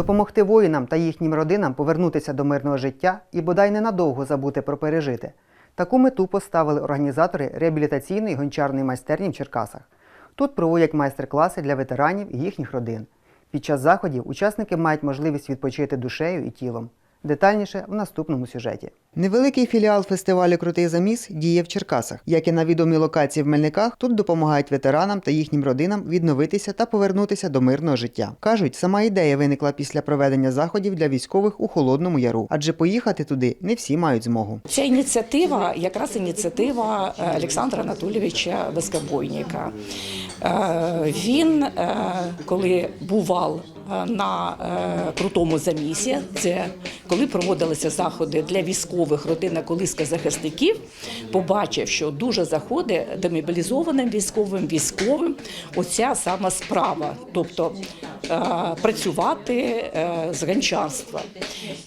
допомогти воїнам та їхнім родинам повернутися до мирного життя і бодай ненадовго забути про пережите. Таку мету поставили організатори реабілітаційної гончарної майстерні в Черкасах. Тут проводять майстер-класи для ветеранів і їхніх родин. Під час заходів учасники мають можливість відпочити душею і тілом. Детальніше в наступному сюжеті. Невеликий філіал фестивалю Крутий заміс діє в Черкасах. Як і на відомій локації в Мельниках, тут допомагають ветеранам та їхнім родинам відновитися та повернутися до мирного життя. Кажуть, сама ідея виникла після проведення заходів для військових у Холодному Яру, адже поїхати туди не всі мають змогу. Ця ініціатива якраз ініціатива е, Олександра Анатолійовича Безкобойніка. Е, Він, е, коли бував на е, крутому замісі, це коли проводилися заходи для військових родина колиска захисників, побачив, що дуже заходить демобілізованим військовим, військовим. Оця сама справа, тобто е, працювати е, з гончарства.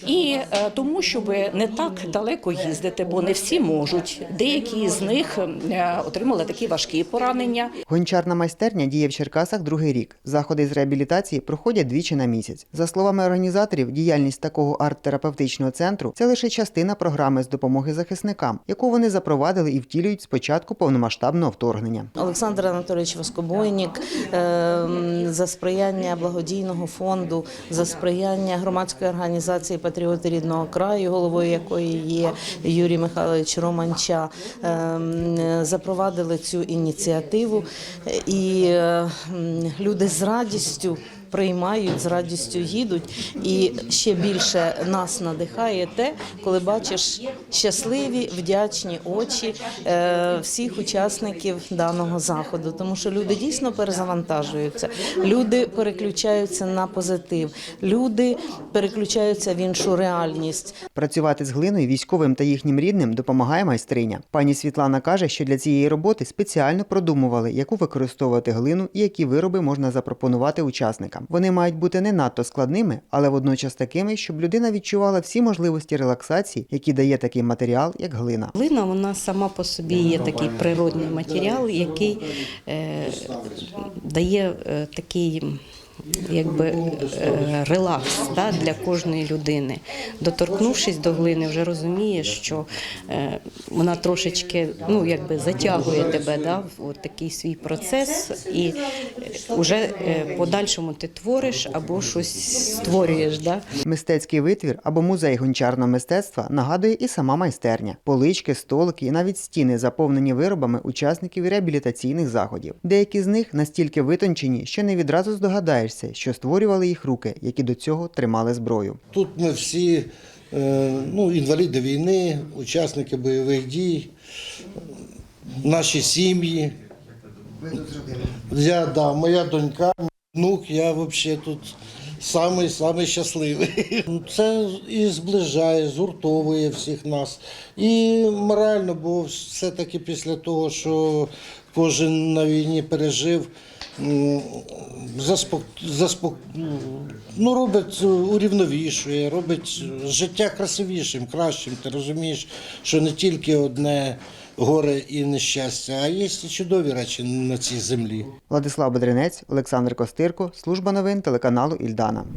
І е, тому, щоб не так далеко їздити, бо не всі можуть. Деякі з них е, отримали такі важкі поранення. Гончарна майстерня діє в Черкасах другий рік. Заходи з реабілітації проходять двічі на місяць. За словами організаторів, діяльність такого арт-терапевтичного центру це лише частина програми з допомоги захисникам, яку вони запровадили і втілюють з початку повномасштабного вторгнення. Олександр Анатолійович Воскобойнік ем, за сприяння благодійного фонду, за сприяння громадської організації Патріоти рідного краю, головою якої є Юрій Михайлович Романча, ем, запровадили цю ініціативу, і е, люди з радістю. Приймають з радістю їдуть, і ще більше нас надихає те, коли бачиш щасливі, вдячні очі е, всіх учасників даного заходу, тому що люди дійсно перезавантажуються, люди переключаються на позитив, люди переключаються в іншу реальність. Працювати з глиною військовим та їхнім рідним допомагає майстриня. Пані Світлана каже, що для цієї роботи спеціально продумували, яку використовувати глину і які вироби можна запропонувати учасникам. Вони мають бути не надто складними, але водночас такими, щоб людина відчувала всі можливості релаксації, які дає такий матеріал, як глина. Глина вона сама по собі є такий природний матеріал, який е, дає е, такий. Якби е, релакс да, для кожної людини. Доторкнувшись до глини, вже розумієш, що е, вона трошечки ну, якби затягує тебе да, в такий свій процес, і вже е, подальшому ти твориш або щось створюєш. Да. Мистецький витвір або музей гончарного мистецтва нагадує і сама майстерня. Полички, столики і навіть стіни заповнені виробами учасників реабілітаційних заходів. Деякі з них настільки витончені, що не відразу здогадаєшся, що створювали їх руки, які до цього тримали зброю. Тут ми всі е, ну, інваліди війни, учасники бойових дій, наші сім'ї. Я, да, моя донька, внук, я взагалі тут самий, самий щасливий. Це і зближає, згуртовує всіх нас. І морально, бо все-таки після того, що кожен на війні пережив, заспок... Заспок... ну, робить урівновішує, робить життя красивішим, кращим. Ти розумієш, що не тільки одне горе і нещастя, а є чудові речі на цій землі. Владислав Бедренець, Олександр Костирко, служба новин телеканалу Ільдана.